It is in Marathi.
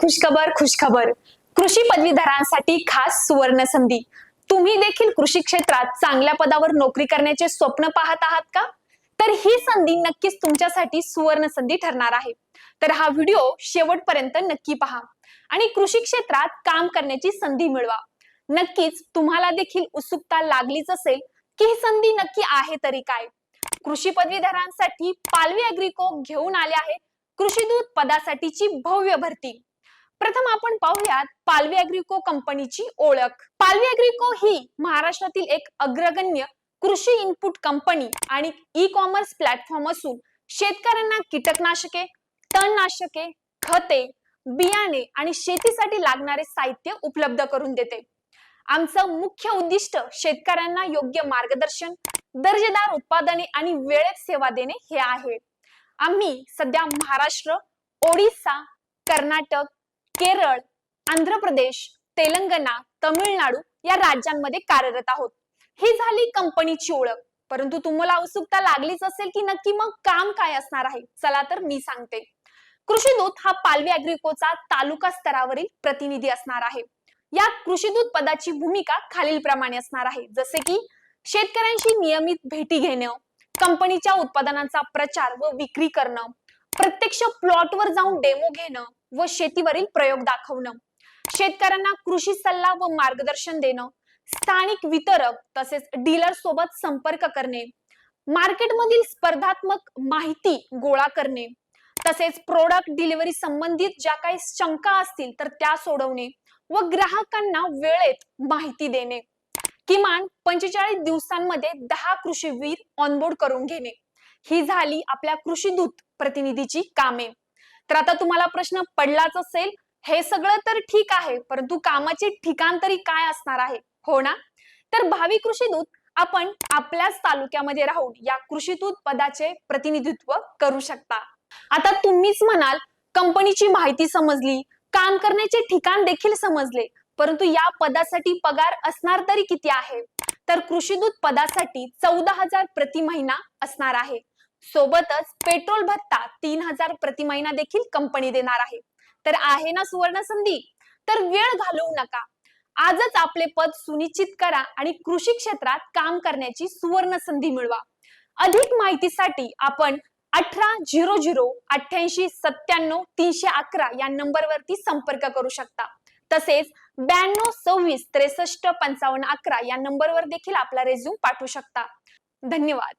खुशखबर खुशखबर. कृषी पदवीधरांसाठी खास सुवर्ण संधी तुम्ही देखील कृषी क्षेत्रात चांगल्या पदावर नोकरी करण्याचे स्वप्न पाहत आहात का? तर ही संधी नक्कीच तुमच्यासाठी सुवर्ण संधी ठरणार आहे. तर हा व्हिडिओ शेवटपर्यंत नक्की पहा आणि कृषी क्षेत्रात काम करण्याची संधी मिळवा. नक्कीच तुम्हाला देखील उत्सुकता लागलीच असेल की ही संधी नक्की आहे तरी काय. कृषी पदवीधरांसाठी पालवी अग्रिको घेऊन आले आहे कृषीदूत पदासाठीची भव्य भरती. प्रथम आपण पाहूयात पालवी अॅग्रिको कंपनीची ओळख. पालवी अॅग्रिको ही महाराष्ट्रातील एक अग्रगण्य कृषी इनपुट कंपनी आणि ई कॉमर्स प्लॅटफॉर्म असून शेतकऱ्यांना कीटकनाशके तणनाशके खते बियाणे आणि शेतीसाठी लागणारे साहित्य उपलब्ध करून देते. आमचं मुख्य उद्दिष्ट शेतकऱ्यांना योग्य मार्गदर्शन दर्जेदार उत्पादने आणि वेळेत सेवा देणे हे आहे. आम्ही सध्या महाराष्ट्र ओडिसा कर्नाटक केरळ आंध्र प्रदेश तेलंगणा तमिळनाडू या राज्यांमध्ये कार्यरत आहोत. ही झाली कंपनीची ओळख. परंतु तुम्हाला उत्सुकता लागलीच असेल की नक्की मग काम काय असणार आहे? चला तर मी सांगते. कृषी दूत हा पालवी अॅग्रिकोचा तालुका स्तरावरील प्रतिनिधी असणार आहे. या कृषी दूत पदाची भूमिका खालीलप्रमाणे असणार आहे. जसे की शेतकऱ्यांशी नियमित भेटी घेणं कंपनीच्या उत्पादनांचा प्रचार व विक्री करणं प्रत्यक्ष प्लॉटवर जाऊन डेमो घेणं व शेतीवरील प्रयोग दाखवणं. शेतकऱ्यांना कृषी सल्ला व मार्गदर्शन देणं. स्थानिक वितरक तसेच डीलर सोबत संपर्क करणे. मार्केटमधील स्पर्धात्मक माहिती गोळा करणे. तसेच प्रोडक्ट डिलिव्हरी संबंधित ज्या काही शंका असतील तर त्या सोडवणे व ग्राहकांना वेळेत माहिती देणे. किमान पंचेचाळीस दिवसांमध्ये दहा कृषीवीर ऑनबोर्ड करून घेणे. ही झाली आपल्या कृषीदूत प्रतिनिधीची कामे. तर आता तुम्हाला प्रश्न पडलाच असेल हे सगळं तर ठीक आहे परंतु कामाचे ठिकाण तरी काय असणार आहे? हो ना? तर भावी कृषीदूत आपण आपल्याच तालुक्यामध्ये राहून या कृषीदूत पदाचे प्रतिनिधित्व करू शकता. आता तुम्हीच म्हणाल कंपनीची माहिती समजली काम करण्याचे ठिकाण देखील समजले परंतु या पदासाठी पगार असणार तरी किती आहे? तर कृषीदूत पदासाठी चौदा हजार प्रति महिना असणार आहे. सोबतच पेट्रोल भत्ता तीन हजार प्रति महिना देखील कंपनी देणार आहे. तर आहे ना सुवर्ण संधी? तर वेळ घालवू नका. आजच आपले पद सुनिश्चित करा आणि कृषी क्षेत्रात काम करण्याची सुवर्ण संधी मिळवा. अधिक माहितीसाठी आपण अठरा झिरो झिरो अठ्याऐंशी सत्त्याण्णव तीनशे अकरा या नंबरवरती संपर्क करू शकता. तसेच ब्याण्णव सव्वीस त्रेसष्ट पंचावन्न अकरा या नंबरवर देखील आपला रेझ्यूम पाठवू शकता. धन्यवाद.